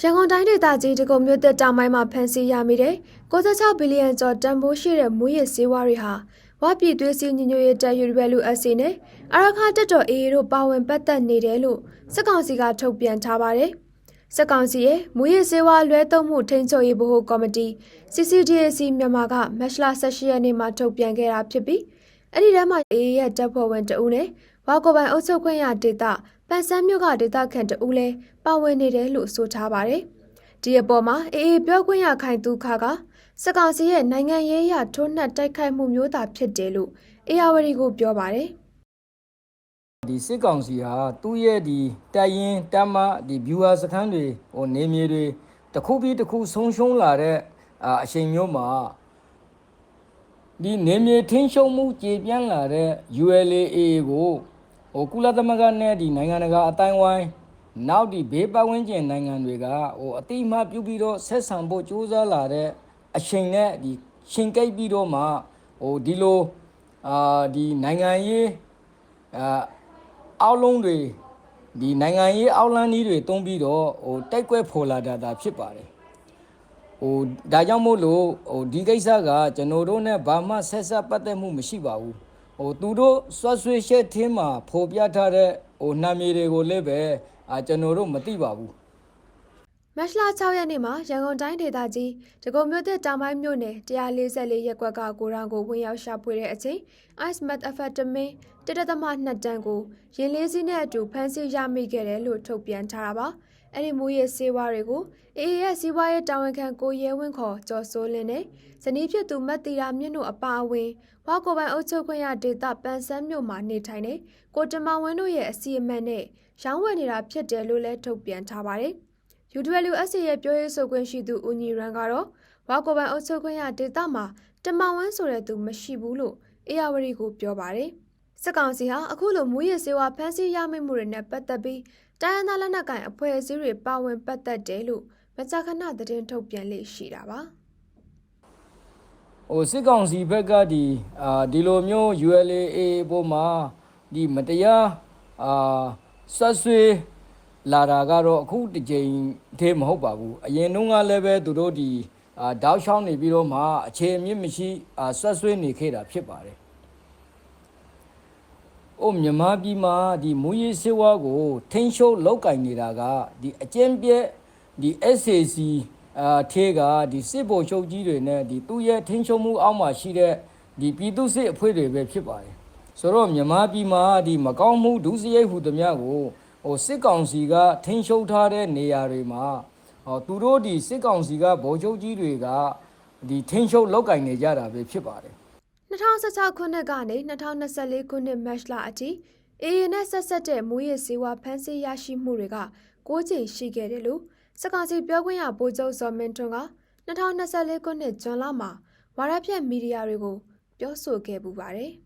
ရန်ကုန်တိုင်းဒေသကြီးဒဂုံမြို့သက်တောင်ပိုင်းမှာဖမ်းဆီးရမိတဲ့66ဘီလီယံကျော်တန်ဖိုးရှိတဲ့မူရစ်စေဝါတွေဟာဝပြည်သွေးစည်းညီညွတ်ရေးတပ် UWSC နဲ့အရခါတက်တော် AA တို့ပါဝင်ပတ်သက်နေတယ်လို့စစ်ကောင်စီကထုတ်ပြန်ထားပါတယ်။စစ်ကောင်စီရဲ့မူရစ်စေဝါလွဲသုံးမှုထိန်းချုပ်ရေးဗဟိုကော်မတီ CCDAC မြန်မာကမတ်လ18ရက်နေ့မှာထုတ်ပြန်ခဲ့တာဖြစ်ပြီးအဲ့ဒီထဲမှာ AA ရဲ့တပ်ဖွဲ့ဝင်တအုပ်နဲ့ဝါကိုပိုင်အုပ်ချုပ်ခွင့်ရဒေသ ပန်ဆန်းမြို့ကဒေသခံတအုပ်လည်းပါဝင်နေတယ်လို့ဆိုထားပါတယ်။ဒီအပေါ်မှာအေအေပြောခွင့်ရခိုင်သူခါကစကောင်စီရဲ့နိုင်ငံရေးအရထိုးနှက်တိုက်ခိုက်မှုမျိုးသာဖြစ်တယ်လို့အေယာဝတီကိုပြောပါတယ်။ဒီစစ်ကောင်စီဟာသူ့ရဲ့ဒီတိုက်ရင်တမ်းမဒီ viewer စခန်းတွေဟိုနေမြေတွေတစ်ခုပြီးတစ်ခုဆုံးရှုံးလာတဲ့အအချိန်မျိုးမှာဒီနေမြေထင်းရှုံးမှုကြေပြန့်လာတဲ့ ULA ကို ဟိုကုလသမဂ္ဂနဲ့ဒီနိုင်ငံတကာအတိုင်းဝိုင်းနောက်ဒီဘေးပတ်ဝန်းကျင်နိုင်ငံတွေကဟိုအတိအမှပြုပြီးတော့ဆက်ဆံဖို့ကြိုးစားလာတဲ့အချိန်နဲ့ဒီရှင်ကိတ်ပြီးတော့မှဟိုဒီလိုအာဒီနိုင်ငံရေးအာအောက်လုံးတွေဒီနိုင်ငံရေးအောက်လန်းကြီးတွေတုံးပြီးတော့ဟိုတိုက်ကွက်ဖော်လာတာဒါဖြစ်ပါတယ်ဟိုဒါကြောင့်မို့လို့ဟိုဒီကိစ္စကကျွန်တော်တို့ ਨੇ ဘာမှဆက်ဆက်ပတ်သက်မှုမရှိပါဘူး ဟိုသူတို့ဆွတ်ဆွေးရှက်ထင်းမှာဖော်ပြထားတဲ့ဟိုနာမည်တွေကိုလည်းပဲအာကျွန်တော်တို့မသိပါဘူး မတ်လ6ရက်နေ့မှာရန်ကုန်တိုင်းဒေသကြီးဒဂုံမြို့သက်တောင်ပိုင်းမြို့နယ်144ရပ်ကွက်ကကိုရောင်ကိုဝင်ရောက်ရှာဖွေတဲ့အချိန် ice methamphetamine တရသမ2တန်းကိုရင်လေးစီးနဲ့အတူဖမ်းဆီးရမိခဲ့တယ်လို့ထုတ်ပြန်ထားတာပါ။အဲ့ဒီမူရစေဝါတွေကိုအေအေရဲ့စီးပွားရေးတာဝန်ခံကိုရဲဝင်းခေါ်ကျော်စိုးလင်းနဲ့ဇနီးဖြစ်သူမတ်တီရာမြင့်တို့အပါအဝင်ဝါကိုပိုင်အုပ်ချုပ်ခွင့်ရဒေသပန်ဆန်းမြို့မှာနေထိုင်တဲ့ကိုတမဝင်းတို့ရဲ့အစီအမံနဲ့ရောင်းဝယ်နေတာဖြစ်တယ်လို့လည်းထုတ်ပြန်ထားပါတယ်။ UWSC ရဲ့ပြောရေးဆိုခွင့်ရှိသူဦးညီရန်ကတော့ဝါကိုပိုင်အုပ်ချုပ်ခွင့်ရဒေသမှာတမဝန်းဆိုတဲ့သူမရှိဘူးလို့အေယာဝတီကိုပြောပါတယ်။စစ်ကောင်စီဟာအခုလိုမူရစ်စေဝါဖမ်းဆီးရမိမှုတွေနဲ့ပတ်သက်ပြီးတိုင်းရင်းသားလက်နက်ကိုင်အဖွဲ့အစည်းတွေပါဝင်ပတ်သက်တယ်လို့မကြာခဏသတင်းထုတ်ပြန်လေ့ရှိတာပါ။ဟိုစစ်ကောင်စီဘက်ကဒီအာဒီလိုမျိုး ULA ပေါ်မှာဒီမတရားအာဆွတ်ဆွေး လာတာကတော့အခုတစ်ကြိမ်သေးမဟုတ်ပါဘူးအရင်တုန်းကလည်းပဲသူတို့ဒီအာတောက်ချောင်းနေပြီးတော့မှအခြေအမြင့်မရှိအာဆွတ်ဆွေးနေခဲ့တာဖြစ်ပါတယ်။အိုမြန်မာပြည်မှာဒီမူရေးစေဝါကိုထိန်းချုပ်လောက်ကင်နေတာကဒီအကျဉ်းပြဲဒီ SAC အာထေကဒီစစ်ဗိုလ်ချုပ်ကြီးတွေနဲ့ဒီသူ့ရဲ့ထိန်းချုပ်မှုအောက်မှာရှိတဲ့ဒီပြည်သူစစ်အဖွဲ့တွေပဲဖြစ်ပါတယ်ဆိုတော့မြန်မာပြည်မှာဒီမကောင်းမှုဒုစရိုက်ဟုသမျှကို ဟိုစစ်ကောင်စီကထိန်းချုပ်ထားတဲ့နေရာတွေမှာဟောသူတို့ဒီစစ်ကောင်စီကဗိုလ်ချုပ်ကြီးတွေကဒီထိန်းချုပ်လောက်ကင်နေကြတာပဲဖြစ်ပါတယ်2016ခုနှစ်ကနေ2024ခုနှစ်မတ်လအထိအေအေနဲ့ဆက်ဆက်တဲ့မူရစ်စေဝါဖမ်းဆီးရရှိမှုတွေက6ကြိမ်ရှိခဲ့တယ်လို့စကားစီပြောခွင့်ရဗိုလ်ချုပ်ဇော်မင်းထွန်းက2024ခုနှစ်ဇွန်လမှာဝါရဖြတ်မီဒီယာတွေကိုပြောဆိုခဲ့ပူပါတယ်။